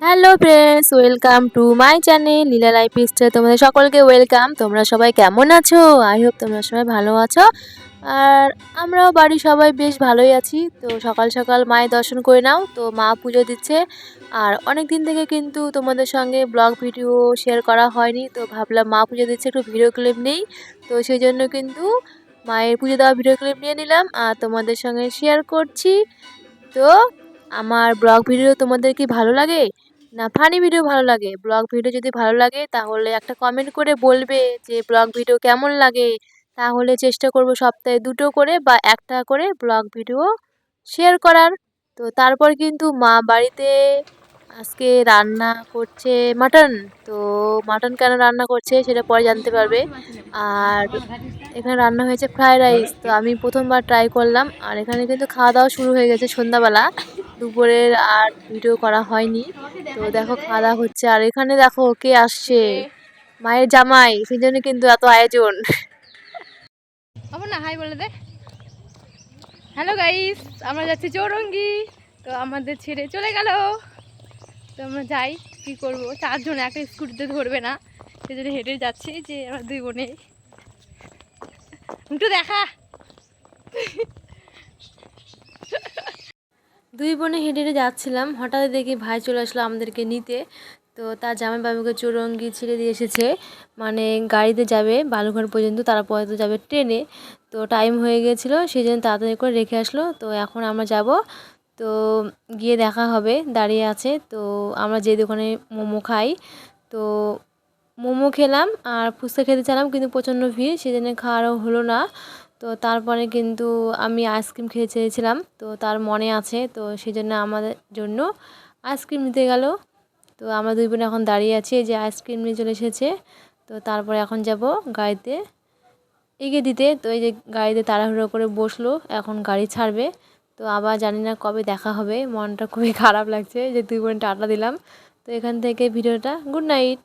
Hello friends welcome to my channel Leela life style তোমাদের সকলকে welcome তোমরা সবাই কেমন আছো? আই হোপ তোমরা সবাই ভালো আছো। আর আমরাও বাড়ির সবাই বেশ ভালোই আছি। তো সকাল সকাল মায়ের দর্শন করে নাও। তো মা পুজো দিচ্ছে। আর অনেক দিন থেকে কিন্তু তোমাদের সঙ্গে ব্লগ ভিডিও শেয়ার করা হয়নি। তো ভাবলাম মা পুজো দিচ্ছে, একটু ভিডিও ক্লিপ নেই। তো সেই জন্য কিন্তু মায়ের পুজো দেওয়া ভিডিও ক্লিপ নিয়ে নিলাম। আর তোমাদের সঙ্গে শেয়ার করছি। তো আমার ব্লগ ভিডিও তোমাদের কি ভালো লাগে? না ফানি ভিডিও ভালো লাগে? ব্লগ ভিডিও যদি ভালো লাগে, তাহলে একটা কমেন্ট করে বলবে যে ব্লগ ভিডিও কেমন লাগে? তাহলে চেষ্টা করব সপ্তাহে দুটো করে বা একটা করে ব্লগ ভিডিও শেয়ার করার। তো তারপর কিন্তু মা বাড়িতে আজকে রান্না করছে মাটন তো মাটন কেন রান্না করছে সেটা পরে জানতে পারবে। আর এখানে রান্না হয়েছে ফ্রায়েড রাইস তো আমি প্রথমবার ট্রাই করলাম। আর এখানে কিন্তু খাওয়া দাওয়া শুরু হয়ে গেছে সন্ধ্যাবেলা। দুপুরের আর ভিডিও করা হয়নি। তো দেখো খাওয়া দাওয়া হচ্ছে। আর এখানে দেখো, কে আসছে? মায়ের জামাই সেই জন্য কিন্তু এত আয়োজন। না, হাই বলে দে। হ্যালো গাইস আমরা যাচ্ছি চৌরঙ্গি। তো আমাদের ছেড়ে চলে গেল। তো আমরা যাই, কি করব? চারজন একটা স্কুটিতে ধরবে না। সেই জন্য হেঁটে যাচ্ছি যে আমরা দুই বোনে একটু দেখা। দুই বোনে হেঁটে হেঁটে যাচ্ছিলাম। হঠাৎ দেখি ভাই চলে আসলো আমাদেরকে নিতে। তো তার জামাই বাবুকে চৌরঙ্গি ছেড়ে দিয়ে এসেছে। মানে গাড়িতে যাবে বালুঘাট পর্যন্ত, তারপরে তো যাবে ট্রেনে। তো টাইম হয়ে গিয়েছিল সেই জন্য তাড়াতাড়ি করে রেখে আসলো। তো এখন আমরা যাব। তো গিয়ে দেখা হবে, দাঁড়িয়ে আছে। তো আমরা যে দোকানে মোমো খাই। তো মোমো খেলাম আর ফুচকা খেতে চালাম কিন্তু প্রচণ্ড ভিড় সেই জন্য খাওয়ারও হলো না। তো তারপরে কিন্তু আমি আইসক্রিম খেয়ে চেয়েছিলাম। তো তার মনে আছে, তো সেই জন্য আমাদের জন্য আইসক্রিম নিতে গেল। তো আমরা দুই বোন এখন দাঁড়িয়ে আছি যে আইসক্রিম নিয়ে চলে এসেছে। তো তারপরে এখন যাব গাড়িতে এগিয়ে দিতে। তো এই যে গাড়িতে তাড়াহুড়ো করে বসল, এখন গাড়ি ছাড়বে। তো আবার জানি না কবে দেখা হবে, মনটা খুবই খারাপ লাগছে যে দুই বোন টাটা দিলাম। তো এখান থেকে ভিডিওটা গুড নাইট।